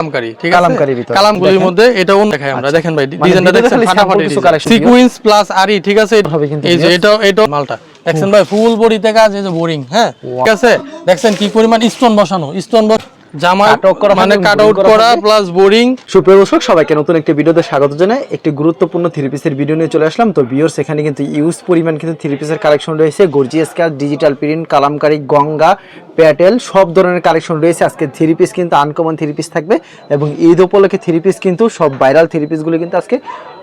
কালামকারী ঠিক আছে? কালামকারীর ভিতরে। কালামগুলির মধ্যে এটা অন্য দেখাই আমরা। দেখেন ভাই মানে ডিজাইনটা ভিতরে ফাটাফাটি sample কিছু collection সিকুয়েন্স প্লাস আরি ঠিক আছে? এই যে এটা এটা মালটা। দেখছেন ভাই ফুল বডিতে কাজ এই যে বোরিং হ্যাঁ? ঠিক আছে? দেখছেন কি পরিমাণ স্টোন বসানো? স্টোন জামা করা মানে থাকবে, কাট boring আউট করা করা প্লাস বোরিং সুপ্রিয় দর্শক সবাইকে নতুন একটি ভিডিওতে স্বাগত জানাই। একটি গুরুত্বপূর্ণ থ্রি পিসের ভিডিও নিয়ে চলে আসলাম। তো বিয়র্স এখানে কিন্তু ইউজ পরিমাণ কিন্তু থ্রি পিসের কালেকশন রয়েছে। গর্জিয়াস কাজ ডিজিটাল প্রিন্ট কালামকারী গঙ্গা প্যাটেল সব ধরনের কালেকশন রয়েছে। আজকে থ্রি পিস কিন্তু আনকমন থ্রি পিস থাকবে এবং ঈদ উপলক্ষে থ্রি পিস কিন্তু সব ভাইরাল থ্রি পিসগুলো কিন্তু আজকে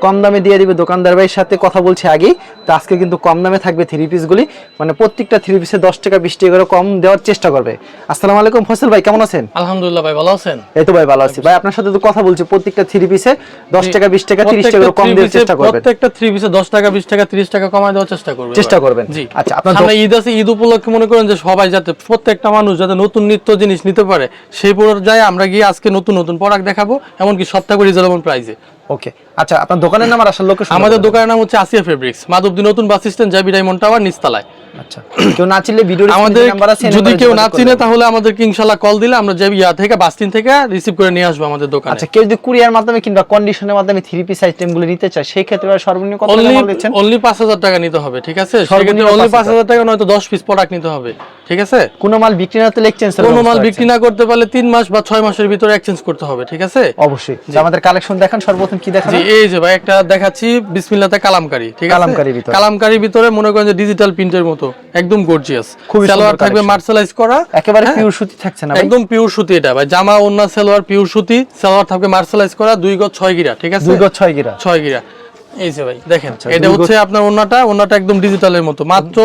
কম দামে দিয়ে দিবে দোকানদার ভাইয়ের সাথে কথা বলছে আগেই। তো আজকে কিন্তু কম দামে থাকবে থ্রি পিসগুলি মানে প্রত্যেকটা থ্রি পিসে দশ টাকা বিশ টাকা করে কম দেওয়ার চেষ্টা করবে। আসসালামু আলাইকুম ফসল ভাই কেমন আছেন? আলহামদুলিল্লাহ ভাই ভালো আছেন? এই তো ভাই ভালো আছি। ভাই আপনার সাথে তো কথা বলছি প্রত্যেকটা থ্রি পিসে দশ টাকা বিশ টাকা তিরিশ টাকা কম দেওয়ার চেষ্টা করবেন। প্রত্যেকটা থ্রি পিসে দশ টাকা বিশ টাকা তিরিশ টাকা কমায় দেওয়ার চেষ্টা করবেন চেষ্টা করবেন। আচ্ছা, আপনার ঈদ আছে ঈদ উপলক্ষে মনে করেন যে সবাই যাতে প্রত্যেকটা মানুষ যাতে নতুন নিত্য জিনিস নিতে পারে সেই পর্যায়ে আমরা গিয়ে আজকে নতুন নতুন প্রোডাক্ট দেখাবো এমনকি সপ্তাহ করে রিজনেবল প্রাইসে ওকে আচ্ছা আপনার দোকানের নাম আর আসার লোকেশন আমাদের দোকানের নাম হচ্ছে আসিয়া ফেব্রিক্স মাধবদী নতুন বাস স্ট্যান্ড জাবি ডায়মন্ড টাওয়ার নিচতলায়। আচ্ছা। কেউ না চিনলে ভিডিওর আমাদের নাম্বার আছে এই যদি কেউ না চিনে তাহলে আমাদেরকে ইনশাল্লাহ কল দিলে আমরা যে ইয়া থেকে বাস থেকে রিসিভ করে নিয়ে আসব আমাদের দোকানে। আচ্ছা কেউ যদি কুরিয়ার মাধ্যমে কিংবা কন্ডিশনের মাধ্যমে থ্রি পিস আইটেমগুলো নিতে চায় সেই ক্ষেত্রে সর্বনিম্ন কত টাকা মাল দিচ্ছেন? অনলি পাঁচ হাজার টাকা নিতে হবে ঠিক আছে? সেক্ষেত্রে অনলি 5,000 টাকা নয়তো দশ পিস প্রোডাক্ট নিতে হবে ঠিক আছে? কোনো মাল বিক্রি না হতে এক্সচেঞ্জ কোনো মাল বিক্রি না করতে পারলে তিন মাস বা ছয় মাসের ভিতরে এক্সচেঞ্জ করতে হবে ঠিক আছে? অবশ্যই। আমাদের কালেকশন দেখান সর্বপ্রথম কি দেখান এই যে ভাই একটা দেখাচ্ছি বিসমিল্লাতে কালামকারি ঠিক আছে? কালামকারীর ভিতরে। কালামকারির ভিতরে মনে করেন যে ডিজিটাল প্রিন্টের মতো। একদম গর্জিয়াস সালোয়ার থাকবে। করা। একেবারে হ্যাঁ? পিওর সুতি থাকছে না একদম পিওর সুতি এটা ভাই। জামা ওন্না সালোয়ার পিওর সুতি। সালোয়ার থাকবে করা দুই গজ ছয় গিরা ঠিক আছে? দুই গজ ছয় গিরা। ছয় গিরা। এই যে ভাই দেখেন আচ্ছা, এটা হচ্ছে আপনার একদম ডিজিটালের মতো। মাত্র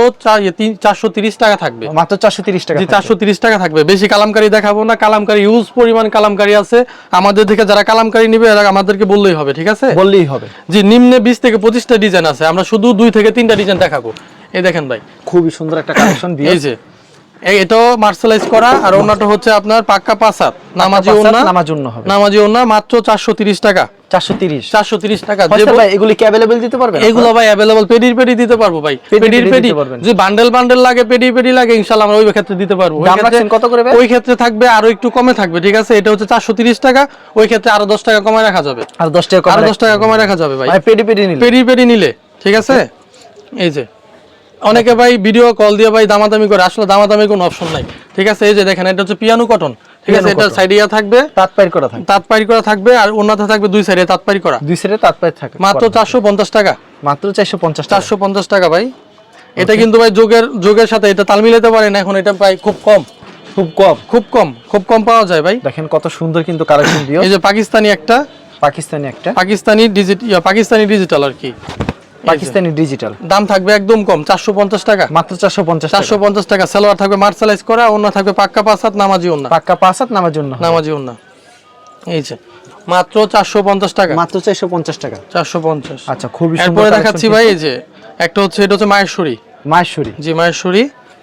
চারশো তিরিশ টাকা থাকবে। মাত্র চারশো তিরিশ টাকা চারশো তিরিশ টাকা থাকবে। বেশি কালামকারি দেখাবো না। কালামকারি ইউজ পরিমাণ কালামকারি আছে। আমাদের থেকে যারা কালামকারি নিবে এরা আমাদেরকে বললেই হবে ঠিক আছে? বললেই হবে। জি নিম্নে বিশ থেকে পঁচিশটা ডিজাইন আছে। আমরা শুধু দুই থেকে তিনটা ডিজাইন দেখাবো। এই দেখেন ভাই। খুবই সুন্দর একটা কালেকশন এই যে এটাও মার্শালাইজ করা আর ওনাটা হচ্ছে আপনার পাক্কা পাসাত নামাজি ওনা জন্য হবে। নামাজি ওনা মাত্র চারশো তিরিশ টাকা। চারশো তিরিশ। চারশো তিরিশ টাকা। যে ভাই এগুলি কি অ্যাভেলেবেল দিতে পারবেন এগুলো ভাই পেডির পেডি দিতে পারব ভাই। পেডি পেডির। যদি বান্ডেল বান্ডেল লাগে পেডি পেডি লাগে ইনশাআল্লাহ আমরা ওই ক্ষেত্রে দিতে পারব। দাম রাখছেন কত করে ভাই? ওই ক্ষেত্রে থাকবে আরও একটু কমে থাকবে ঠিক আছে? এটা হচ্ছে চারশো তিরিশ টাকা ওই ক্ষেত্রে আরও দশ টাকা কমায় রাখা যাবে। আর দশ টাকা কম আরও দশ টাকা কমায় রাখা যাবে ভাই পেডি পেডি নিলে। পেডি পেডি নিলে ঠিক আছে? এই যে অনেকে ভাই ভিডিও কল দিয়ে ভাই দামাদামি করে আসলে দামাদামি কোনো অপশন নাই। ঠিক আছে এই যে দেখেন এটা হচ্ছে পিয়ানো কটন ঠিক আছে এটা। সাইডে ইয়া থাকবে তাঁত পাইর করা থাকে তাঁতপাড়ি করা থাকবে আর ওনাতে থাকবে দুই সাইডে তাঁতপাড়ি করা। দুই সাইডে তাঁত পাইর থাকে। মাত্র চারশো পঞ্চাশ টাকা। মাত্র চারশো পঞ্চাশ টাকা। ভাই। এটা কিন্তু ভাই যোগের যোগের সাথে এটা তাল মিলাতে পারে না এখন এটা প্রায় খুব কম। খুব কম। খুব কম খুব কম পাওয়া যায় ভাই। দেখেন কত সুন্দর কিন্তু কালেকশন দিও এই যে পাকিস্তানি একটা। পাকিস্তানি একটা। পাকিস্তানি ডিজিট পাকিস্তানি ডিজিটাল আর কি। পাকিস্তানি ডিজিটাল দাম থাকবে একদম কম চারশো পঞ্চাশ টাকা। মাত্র চারশো পঞ্চাশ চারশো পঞ্চাশ টাকা সালোয়ার থাকবে মার্শালাইজ করা অন্য থাকবে পাক্কা পাসাত নামাজি ওন্না পাক্কা নামার জন্য হবে। নামাজি ওন্না এই যে মাত্র চারশো পঞ্চাশ টাকা। মাত্র চারশো পঞ্চাশ টাকা। চারশো পঞ্চাশ। আচ্ছা খুবই সুন্দর এরপরে দেখাচ্ছি ভাই এই যে একটা হচ্ছে এটা হচ্ছে মায়েশ্বরী মাহেশ্বরী জি মায়েশ্বরী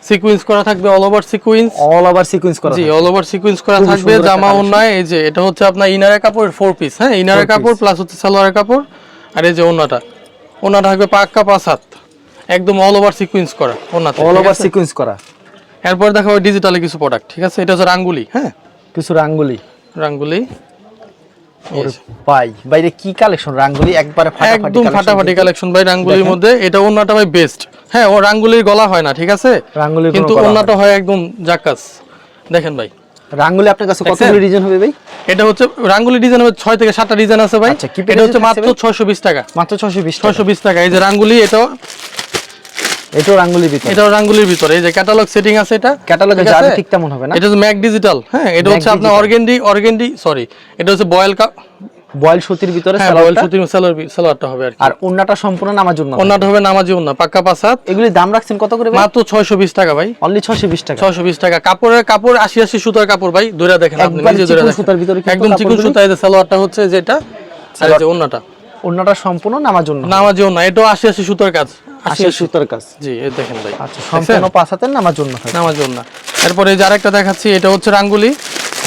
সিকুয়েন্স করা থাকবে all over sequence all over sequence করা জি অল ওভার সিকোয়েন্স করা থাকবে জামা। ওন্নায় এই যে এটা হচ্ছে আপনার ইনারের কাপড় ফোর পিস হ্যাঁ ইনারের কাপড় প্লাস হচ্ছে সালোয়ারের কাপড়। আর এই যে ওন্নাটা ওন্নাটা থাকবে পাক্কা পাঁচ হাত। একদম অল ওভার সিকোয়েন্স করা ওন্নাতে অল ওভার? সিকোয়েন্স করা। এরপর দেখাবো ডিজিটালে কিছু প্রোডাক্ট ঠিক আছে? এটা হচ্ছে রাঙ্গুলি। হ্যাঁ কিছু রাঙ্গুলি। রাঙ্গুলি। ভাই বাইরে কি কালেকশন রাঙ্গুলি একবারে ফাটাফাটি একদম ফাটাফাটি কালেকশন ভাই রাঙ্গুলির মধ্যে। এটা ওন্নাটা ভাই বেস্ট হ্যাঁ ও রাঙ্গুলির গলা হয় না ঠিক আছে? কিন্তু ওন্নাটা হয় একদম জাকাস। দেখেন ভাই রাঙ্গুলি আপনার কাছে? কতগুলো ডিজাইন হবে ভাই? এটা হচ্ছে রাঙ্গুলি ডিজাইন হবে 6 থেকে 7টা ডিজাইন আছে ভাই। আচ্ছা, এটা হচ্ছে মাত্র থাকছে ছয়শো বিশ টাকা। মাত্র ছশো বিশ ছয়শো বিশ টাকা। এই যে রাঙ্গুলি এটা এটাও রাঙ্গুলির ভিতরে। এটাও রাঙ্গুলির ভিতরে। এই যে ক্যাটালগ সেটিং আছে এটা। ক্যাটালগে ঠিক ঠিক তেমন হবে না? এটা হচ্ছে ম্যাক ডিজিটাল হ্যাঁ এটা হচ্ছে আপনার। অর্গেন্ডি অর্গেন্ডি সরি এটা হচ্ছে বয়েল কাপ বয়েল সুতির ভিতরে হ্যাঁ বয়েল সালোয়ারটা। সুতির সালোয়ারটা হবে আর কি। আর ওন্নাটা সম্পূর্ণ ওনাটা হবে নামাজি পাক্কা পাসাত। এগুলি দাম রাখছেন কত করে মাত্র ছয়শো বিশ টাকা ভাই। অনলি ছশো বিশ টাকা। ছয়শো বিশ টাকা। কাপড়ের কাপড় আশি আশি সুতার কাপড় ভাই দেখেন আপনি নিজে দেখেন। সুতার ভিতরে একদম চিকন সুতা এই সালোয়ারটা হচ্ছে যেটা এই যে ওন্নাটা। সম্পূর্ণ নামাজি এটাও আশি আশি সুতার কাজ। আশি আশি আশি সুতার কাজ। জি এই দেখেন ভাই। আচ্ছা সম্পূর্ণ নামাজি ওনা এরপরে এই যে আরেকটা দেখাচ্ছি এটা হচ্ছে রাঙ্গুলি।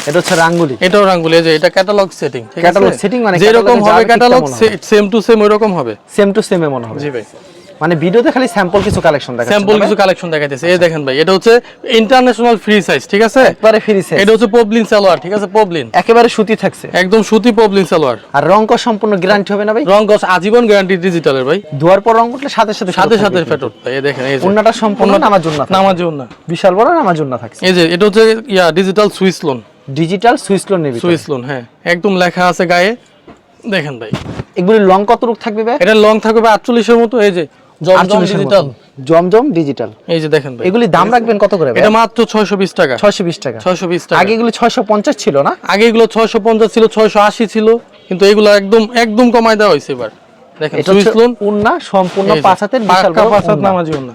এটা হচ্ছে রাঙ্গুলি। এটাও রাঙ্গুলি এই যে এটা ক্যাটালগ সেটিং Catalog setting মানে যেরকম হবে ক্যাটালগ সেম টু সেম ওইরকম হবে। সেম টু সেম মনে হবে। জি ভাই। মানে ভিডিওতে খালি স্যাম্পল কিছু কালেকশন স্যাম্পল কিছু কালেকশন দেখাইতেছে। এই দেখেন ভাই এটা হচ্ছে ইন্টারন্যাশনাল ফ্রি সাইজ ঠিক আছে? একবারে ফ্রি সাইজ এটা হচ্ছে পবলিন সালোয়ার ঠিক আছে? পবলিন একেবারে সুতি থাকছে। একদম সুতি পবলিন সালোয়ার। আর রং কস সম্পূর্ণ গ্যারান্টি হবে না ভাই? রং কস আজীবন গ্যারান্টি ডিজিটালের ভাই। ধোয়ার পর রং উঠলে সাথে সাথে সাথে সাথে ফেটত ভাই এই দেখেন এই সম্পূর্ণ নামার জন্য। নামাজি ওন্না বিশাল বড় নামার জন্য থাকছে। এই যে এটা হচ্ছে ইয়া digital Swiss lawn digital switch lawn নেবে সুইস লোন হ্যাঁ। একদম লেখা আছে গায়ে। দেখেন ভাই। এগুলি লং কত রূপ থাকবে ভাই? এটা লং থাকবে আটচল্লিশের মতো এই যে জমজম ডিজিটাল জমজম ডিজিটাল এই যে দেখেন ভাই। এগুলি দাম রাখবেন কত করে এটা মাত্র ছয়শো বিশ টাকা। ছয়শো বিশ টাকা। ছয়শো বিশ টাকা। আগে এগুলি ছয়শো পঞ্চাশ ছিল না? আগে এগুলো ছয়শো পঞ্চাশ ছিল ছয়শো আশি ছিল কিন্তু এগুলো একদম একদম কমায় দেওয়া হয়েছে এবার। দেখেন সুইস লোন উন্না সম্পূর্ণ পাঁচ হাতের বিশাল বড় পাঁচ হাত ওড়না। নামাজি ওন্না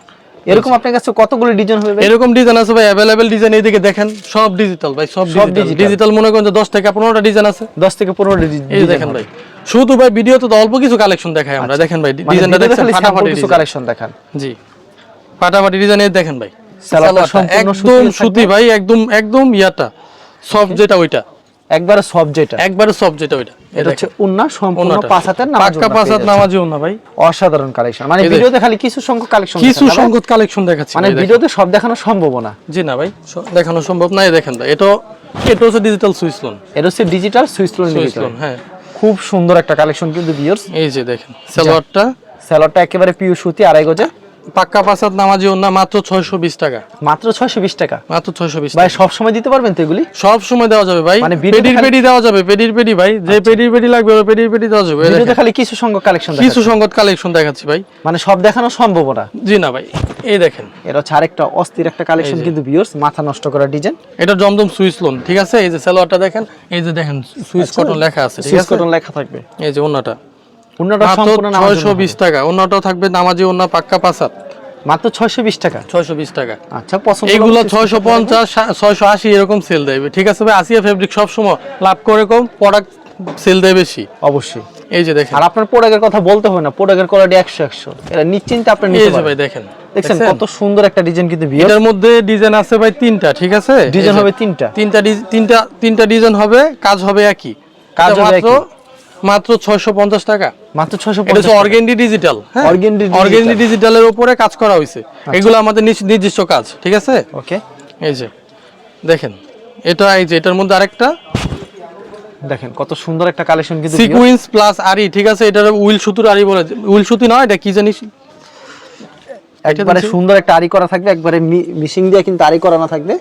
এরকম আপনার কাছে কতগুলো ডিজাইন হবে এরকম ডিজাইন আছে ভাই অ্যাভেলেবেল ডিজাইন এইদিকে দেখেন সব ডিজিটাল ভাই সব ডিজিটাল ডিজিটাল মনে করেন যে দশ থেকে পনেরোটা ডিজাইন আছে। দশ থেকে পনেরো এই দেখেন ভাই শুধু ভাই ভিডিওতে তো অল্প কিছু কালেকশন দেখাই আমরা। দেখেন ভাই ডিজাইনটা দেখেন ফাটাফাটি কিছু কালেকশন দেখান। জি। ফাটাফাটি ডিজাইন এই দেখেন ভাই। একদম সুতি ভাই একদম একদম ইয়াটা। সফট যেটা ওইটা। একবারে যেটা। একবারে সফট যেটা ওইটা। এটা হচ্ছে উন্না সম্পূর্ণ। নামাজ পাক্কা পাঁচ হাত নামাজিও না ভাই। অসাধারণ কালেকশন মানে ভিডিওতে খালি কিছু সংখ্যক কালেকশন কিছু সংগত কালেকশন দেখাচ্ছি মানে ভিডিওতে সব দেখানো সম্ভব না। জি না ভাই দেখানো সম্ভব না দেখেন ভাই। এটা এটা হচ্ছে ডিজিটাল সুইচ লোন এটা হচ্ছে ডিজিটাল সুইচ লোন হ্যাঁ। খুব সুন্দর একটা কালেকশন কিন্তু বিয়ার্স এই যে দেখেন সালোয়ারটা স্যালোয়ারটা একেবারে পিওর সুতি আড়াই গজে। পাক্কা হাত নামাজি না মাত্র ছয়শো বিশ টাকা। মাত্র ছয়শো বিশ টাকা? মাত্র ছয়শো বিশ ভাই সব সময় দিতে পারবেন তো এগুলি? সব সময় দেওয়া যাবে ভাই। মানে পেডির পেডি দেওয়া যাবে পেডির পেডি ভাই। যে পেডির পেডি লাগবে ওই পেডির পেডি দেওয়া যাবে ভিডিওতে খালি কিছু সংখ্যক কালেকশন কিছু সংগত কালেকশন দেখাচ্ছি ভাই। মানে সব দেখানো সম্ভব না। জি না ভাই এই দেখেন। এটা হচ্ছে আরেকটা অস্থির একটা কালেকশন কিন্তু বিয়ার্স মাথা নষ্ট করা ডিজাইন এটা জমজম সুইস লোন ঠিক আছে? এই যে সালোয়ারটা দেখেন এই যে দেখেন সুইচ কটন লেখা আছে ঠিক আছে? কটন লেখা থাকবে। এই যে ওন্নাটা। অন্যটা সম্পূর্ণ নামাজ ছয়শো বিশ টাকা। অন্যটাও থাকবে নামাজি অন্য পাক্কা পাঁচাত মাত্র ছয়শো বিশ টাকা? ছয়শো বিশ টাকা। আচ্ছা পছন্দ এগুলো ছয়শো পঞ্চাশ ছয়শো আশি এরকম সেল দেয় ঠিক আছে ভাই আসিয়া ফেব্রিক সবসময় লাভ করে কম প্রোডাক্ট সেল দেয় বেশি। অবশ্যই। এই যে দেখেন। আর আপনার প্রোডাক্টের কথা বলতে হবে না প্রোডাক্টের কোয়ালিটি একশো একশো। এটা নিশ্চিন্তে আপনি নিতে পারবেন। ভাই দেখেন। দেখছেন? কত সুন্দর একটা ডিজাইন কিন্তু বিয়ার। এটার মধ্যে ডিজাইন আছে ভাই তিনটা ঠিক আছে? ডিজাইন হবে তিনটা। তিনটা তিনটা তিনটা ডিজাইন হবে কাজ হবে একই। কাজ হবে মাত্র মাত্র ছয়শো পঞ্চাশ টাকা। মাত্র এটা অর্গেন্ডি ডিজিটাল হ্যাঁ অর্গেন্ডি ডিজিটালের উপরে কাজ করা হয়েছে এগুলো আমাদের কাজ ঠিক আছে? ওকে। এই যে দেখেন এটা এই যে এটার মধ্যে আরেকটা। দেখেন কত সুন্দর একটা কালেকশন কিন্তু। প্লাস আরি ঠিক আছে? এটা উইল সুতুর আরি বলে উইল সুতি নয় এটা কি জানিস? একবারে সুন্দর একটা আরি করা থাকবে একবারে মিশিং দিয়ে কিন্তু আরি করা না থাকবে।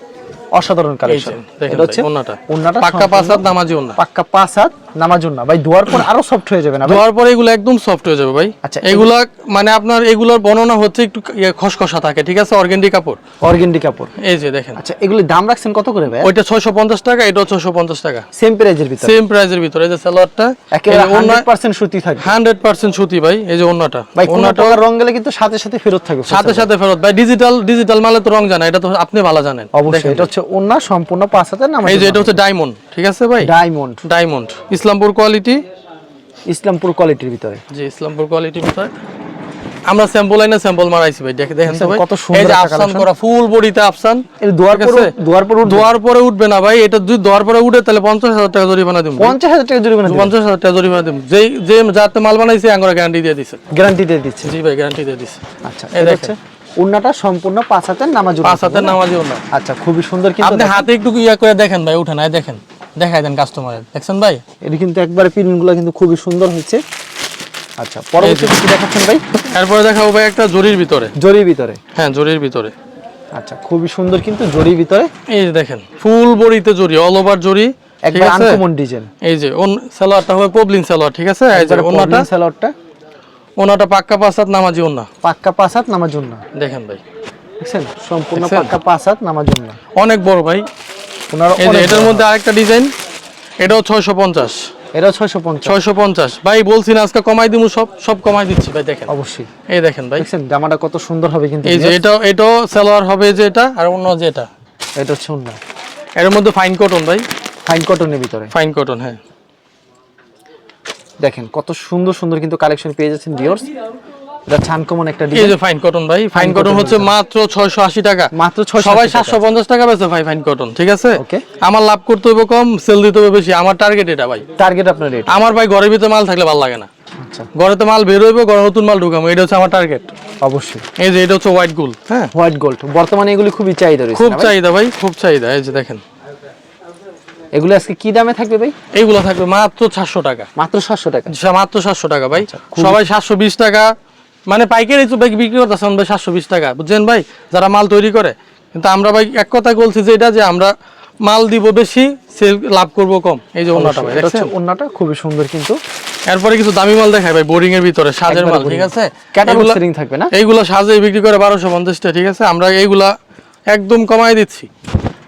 অসাধারণ কালেকশন এটা হচ্ছে ভাই, ওন্নাটা ওন্নাটা পাক্কা পাঁচ হাত নামাজি ওন্না পাক্কা পাঁচ হাত। নামাজুন না। ভাই ধোয়ার পর আরও সফট হয়ে যাবে না ধোয়ার পরে এগুলো একদম সফট হয়ে যাবে ভাই। আচ্ছা, এগুলা মানে আপনার এগুলোর বর্ণনা হচ্ছে একটু ইয়ে খসখসা থাকে ঠিক আছে? অর্গেন্ডি কাপড়। অর্গেন্ডি কাপড়। এই যে দেখেন। আচ্ছা এগুলি দাম রাখছেন কত করে ভাই? ওইটা ছয়শো পঞ্চাশ টাকা এটাও ছয়শো পঞ্চাশ টাকা। সেম প্রাইজের ভিতরে? সেম প্রাইজের ভিতরে এই যে সালোয়ারটা একেবারে হান্ড্রেড পার্সেন্ট সুতি থাকবে। হান্ড্রেড পার্সেন্ট সুতি ভাই এই যে ভাই রং গেলে কিন্তু সাথে সাথে ফেরত থাকবে সাথে সাথে ফেরত। ভাই ডিজিটাল ডিজিটাল মালে তো রং জানা এটা তো আপনি ভালো জানেন। অবশ্যই এটা হচ্ছে অন্য সম্পূর্ণ পাঁচ হাতের নাম এই যে এটা হচ্ছে ডায়মন্ড ঠিক আছে ভাই? Diamond diamond Islampur quality Islampur কোয়ালিটির ভিতরে। জি ইসলামপুর কোয়ালিটির ভিতরে। আমরা স্যাম্পল আইনা স্যাম্পল মারাইছি ভাই দেখে দেখেন ভাই কত সুন্দর এই যে আফসান করা ফুল বডিতে আফসান। এর দোয়ার পর? দোয়ার উঠবে। দোয়ার পরে উঠবে না ভাই এটা যদি দোয়ার পরে উঠে তাহলে পঞ্চাশ হাজার টাকা জরিমানা দিব পঞ্চাশ হাজার টাকা জরিমানা পঞ্চাশ হাজার টাকা জরিমানা দিব যেই যে যাতে মাল বানাইছে আঙ্গুরা গ্যারান্টি দিয়ে দিছে। গ্যারান্টি দিয়ে দিচ্ছে। জি ভাই গ্যারান্টি দিয়ে দিছে। আচ্ছা এই দেখেন। উন্নাটা সম্পূর্ণ পাঁচ হাতের নামাজ পাঁচ হাতের নামাজিও না আচ্ছা খুবই সুন্দর কিন্তু আপনি হাতে একটু ইয়া করে দেখেন ভাই উঠেন আয় দেখেন। দেখাই দেন কাস্টমারের দেখছেন ভাই? এটা কিন্তু একবারে প্রিন্টগুলো কিন্তু খুবই সুন্দর হয়েছে। আচ্ছা পরবর্তী এই যে। কি দেখাচ্ছেন ভাই? এরপরে দেখাবো ভাই একটা জরির ভিতরে। জরির ভিতরে? হ্যাঁ জরির ভিতরে। আচ্ছা খুবই সুন্দর কিন্তু জরির ভিতরে। এই যে দেখেন ফুল বড়িতে জরি অল ওভার জরি একবার আনকমন ডিজাইন এই যে ওন সালোয়ারটা হবে পবলিন সালোয়ার ঠিক আছে? এই যে ওনাটা। স্যালাডটা ওনাটা পাক্কা পাঁচাত নামাজি ওনা পাক্কা পাঁচ হাত নামার জন্য দেখেন ভাই। দেখছেন? সম্পূর্ণ পাক্কা পাঁচ হাত নামার জন্য অনেক বড় ভাই। এটার মধ্যে আরেকটা ডিজাইন এটাও ছয়শো পঞ্চাশ। এটা ছয়শো পঞ্চাশ। ছয়শো পঞ্চাশ। ভাই বলছি না আজকে কমাই দিব সব সব কমাই দিচ্ছি ভাই দেখেন। অবশ্যই। এই দেখেন ভাই। দেখছেন জামাটা কত সুন্দর হবে কিন্তু এই যে এটাও এটাও সালোয়ার হবে যে এটা আর অন্য যে এটা। এটা হচ্ছে উন্না এর মধ্যে ফাইন কটন ভাই। ফাইন কটনের ভিতরে। ফাইন কটন হ্যাঁ। দেখেন কত সুন্দর সুন্দর কিন্তু কালেকশন পেয়ে যাচ্ছেন ভিউয়ার্স এটা ছানকমন একটা এই যে ফাইন কটন ভাই ফাইন কটন হচ্ছে মাত্র ছয়শো আশি টাকা। মাত্র 680 সবাই টাকা। সাতশো পঞ্চাশ টাকা বেছে ভাই ফাইন কটন ঠিক আছে? Okay. আমার লাভ করতে হবে কম সেল দিতে হবে বেশি। আমার টার্গেট এটা ভাই। টার্গেট আপনার রেট আমার ভাই ঘরের ভিতরে মাল থাকলে ভালো লাগে না। আচ্ছা। ঘরে তো মাল বের হইবে ঘরে নতুন মাল ঢুকাবো এটা হচ্ছে আমার টার্গেট অবশ্যই। এই যে এটা হচ্ছে হোয়াইট গোল হ্যাঁ? হোয়াইট গোল্ড বর্তমানে এগুলি খুবই চাহিদা রয়েছে খুব চাহিদা ভাই খুব চাহিদা। এই যে দেখেন। এগুলো আজকে কি দামে থাকবে ভাই? এইগুলো থাকবে মাত্র সাতশো টাকা। মাত্র সাতশো টাকা। মাত্র সাতশো টাকা ভাই। আচ্ছা, সবাই সাতশো বিশ টাকা মানে পাইকারি বিক্রি করতেছেন ভাই সাতশো বিশ টাকা বুঝছেন ভাই? যারা মাল তৈরি করে। কিন্তু আমরা ভাই এক কথা বলছি যে এটা যে আমরা মাল দিব বেশি সেল লাভ করব কম। এই যে ওনাটা ভাই দেখছেন? ওন্নাটা খুবই সুন্দর কিন্তু। এরপরে কিছু দামি মাল দেখায় ভাই বোরিং এর ভিতরে সাজের মাল ঠিক আছে? এগুলা- setting থাকবে না? এইগুলো সাজে বিক্রি করে বারোশো পঞ্চাশটা ঠিক আছে? আমরা এইগুলা একদম কমাই দিচ্ছি।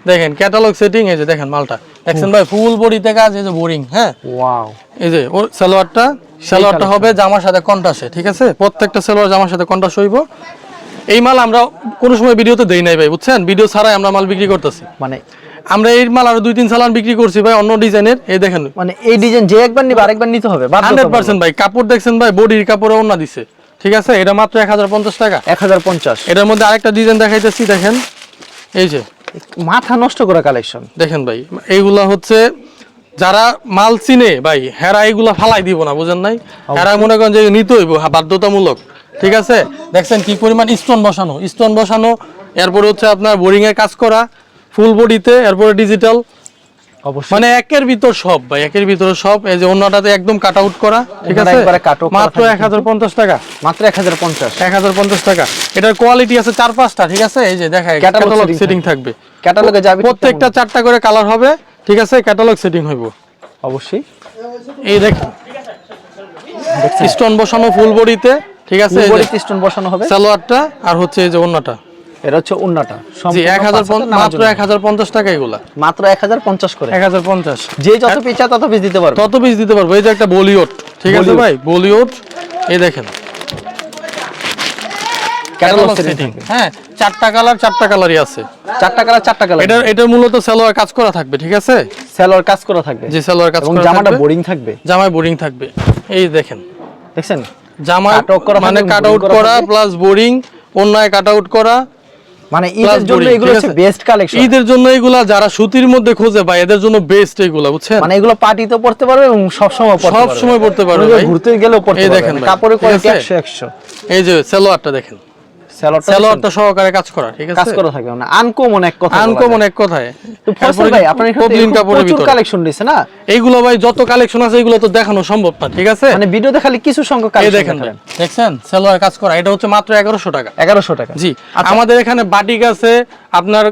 দেখেন ক্যাটালগ সেটিং এই যে দেখেন মালটা। দেখছেন ভাই ফুল বডিতে কাজ এই যে বোরিং হ্যাঁ? ওয়াও এই যে ওর সালোয়ারটা সালোয়ারটা হবে জামার সাথে কন্টাসে ঠিক আছে? প্রত্যেকটা সালোয়ার জামার সাথে কন্টাস হইব। এই মাল আমরা কোনো সময় ভিডিওতে দেই নাই ভাই বুঝছেন? ভিডিও ছাড়াই আমরা মাল বিক্রি করতেছি। মানে? আমরা এই মাল আরও দুই তিন সালান বিক্রি করছি ভাই অন্য ডিজাইনের। এই দেখেন। মানে এই ডিজাইন যে একবার নিবে আরেকবার নিতে হবে হান্ড্রেড পার্সেন্ট ভাই কাপড় দেখছেন ভাই বডির কাপড়ে অন্য দিছে ঠিক আছে? এটা মাত্র এক হাজার পঞ্চাশ টাকা। এক হাজার পঞ্চাশ। এটার মধ্যে আরেকটা ডিজাইন দেখাইতেছি দেখেন। এই যে মাথা নষ্ট করা কালেকশন দেখেন ভাই এইগুলা হচ্ছে যারা মাল চিনে ভাই হেরা এইগুলা ফালাই দিব না বুঝেন নাই? হেরা মনে করেন যে নিতে হইব বাধ্যতামূলক। ঠিক আছে? দেখছেন কি পরিমাণ স্টোন বসানো। স্টোন বসানো এরপরে হচ্ছে আপনার বোরিং এর কাজ করা ফুল বডিতে এরপরে ডিজিটাল মানে একের ভিতর সব ভাই একের ভিতরে সব। এই যে অন্যটাতে একদম কাট আউট করা ঠিক আছে? একবারে cut out মাত্র থাকবে এক হাজার পঞ্চাশ টাকা। মাত্র এক হাজার পঞ্চাশ। এক হাজার পঞ্চাশ টাকা। এটার কোয়ালিটি আছে চার পাঁচটা ঠিক আছে? এই যে Catalog ক্যাটালগ সেটিং থাকবে। ক্যাটালগে যাবে প্রত্যেকটা চারটা করে কালার হবে ঠিক আছে? ক্যাটালগ সেটিং হইব। অবশ্যই। এই দেখেন স্টোন বসানো ফুল বডিতে ঠিক আছে? এই স্টোন বসানো হবে। সালোয়ারটা আর হচ্ছে এই যে অন্যটা। এটা হচ্ছে জি নামার মাত্র। এক হাজার পঞ্চাশ টাকা এগুলা। মাত্র এক হাজার পঞ্চাশ করে। এক হাজার পঞ্চাশ। যে যত পিছা তত পিস দিতে পারবে। তত পিস দিতে পারব। এই যে একটা বলিউড। ঠিক আছে ভাই? বলিউড। এই দেখেন। ক্যাটালগ সেটিং হ্যাঁ চারটা কালার চারটা কালারই আছে। চারটা কালার চারটা কালার। এটার এটার মূলত সালোয়ার কাজ করা থাকবে ঠিক আছে? সেলোয়ার কাজ করা থাকবে। যে সালোয়ার কাজ করা জামাটা বোরিং থাকবে। জামায় বোরিং থাকবে। এই দেখেন। দেখছেন? করা মানে কাট আউট করা প্লাস বোরিং অন্যায় কাট আউট করা। মানে ঈদের জন্য এগুলো হচ্ছে বেস্ট কালেকশন ঈদের জন্য এগুলা যারা সুতির মধ্যে খোঁজে ভাই এদের জন্য বেস্ট এগুলা বুঝছেন? মানে এগুলো পার্টিতে পড়তে পারবে এবং সব সময় পড়তে সব পারবে। সময় পড়তে পারবে ঘুরতে গেলেও পড়তে পারবে। কাপড়ের কোয়ালিটি 100 100 এই যে সালোয়ারটা দেখেন। সেলোয়ারটা সালোয়ারটা সহকারে কাজ করা ঠিক কাজ আছে? করা থাকবে মানে আনকমন এক কথা আনকমন এক কথায়। তো ফসল ভাই আপনার এখানে তো পবলিন এরকম কাপড়ের প্রচুর কালেকশন রয়েছে না? এইগুলো ভাই যত কালেকশন আছে এগুলো তো দেখানো সম্ভব না ঠিক আছে? মানে ভিডিওতে খালি কিছু সংখ্যক কালেকশন দেখেন দেখছেন? সালোয়ার কাজ করা এটা হচ্ছে মাত্র এগারোশো টাকা। 1100 টাকা। জি আমাদের এখানে বাটিক আছে আপনার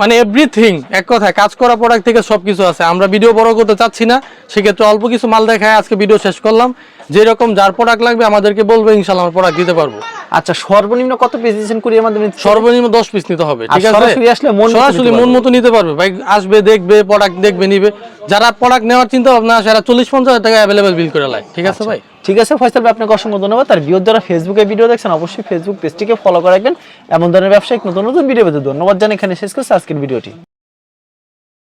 মানে এভরিথিং এক কথায় কাজ করা প্রোডাক্ট থেকে সবকিছু আছে। আমরা ভিডিও বড় করতে চাচ্ছি না সেক্ষেত্রে অল্প কিছু মাল দেখায় আজকে ভিডিও শেষ করলাম। যেরকম যার প্রোডাক্ট লাগবে আমাদেরকে বলবে ইনশাল্লাহ আমরা প্রোডাক্ট দিতে পারব। আচ্ছা সর্বনিম্ন কত পিস দিয়েছেন কুরিয়ার মাধ্যমে সর্বনিম্ন দশ পিস নিতে হবে ঠিক আছে? সরাসরি আসলে মন মতো সরাসরি নিতে মন পারবে। মতো নিতে পারবে। ভাই আসবে দেখবে প্রোডাক্ট দেখবে নিবে। যারা প্রোডাক্ট নেওয়ার চিন্তা ভাবনা আছে এরা চল্লিশ পঞ্চাশ হাজার টাকা অ্যাভেলেবেল বিল করে লাই ঠিক আছে ভাই? ঠিক আছে ফয়সাল ভাই আপনাকে অসংখ্য ধন্যবাদ। আর ভিডিও যারা ফেসবুকে ভিডিও দেখছেন অবশ্যই ফেসবুক পেজটিকে ফলো করে রাখবেন। এমন ধরনের ব্যবসায়িক নতুন নতুন ভিডিও পেতে ধন্যবাদ জানাই এখানে শেষ করছি আজকের ভিডিওটি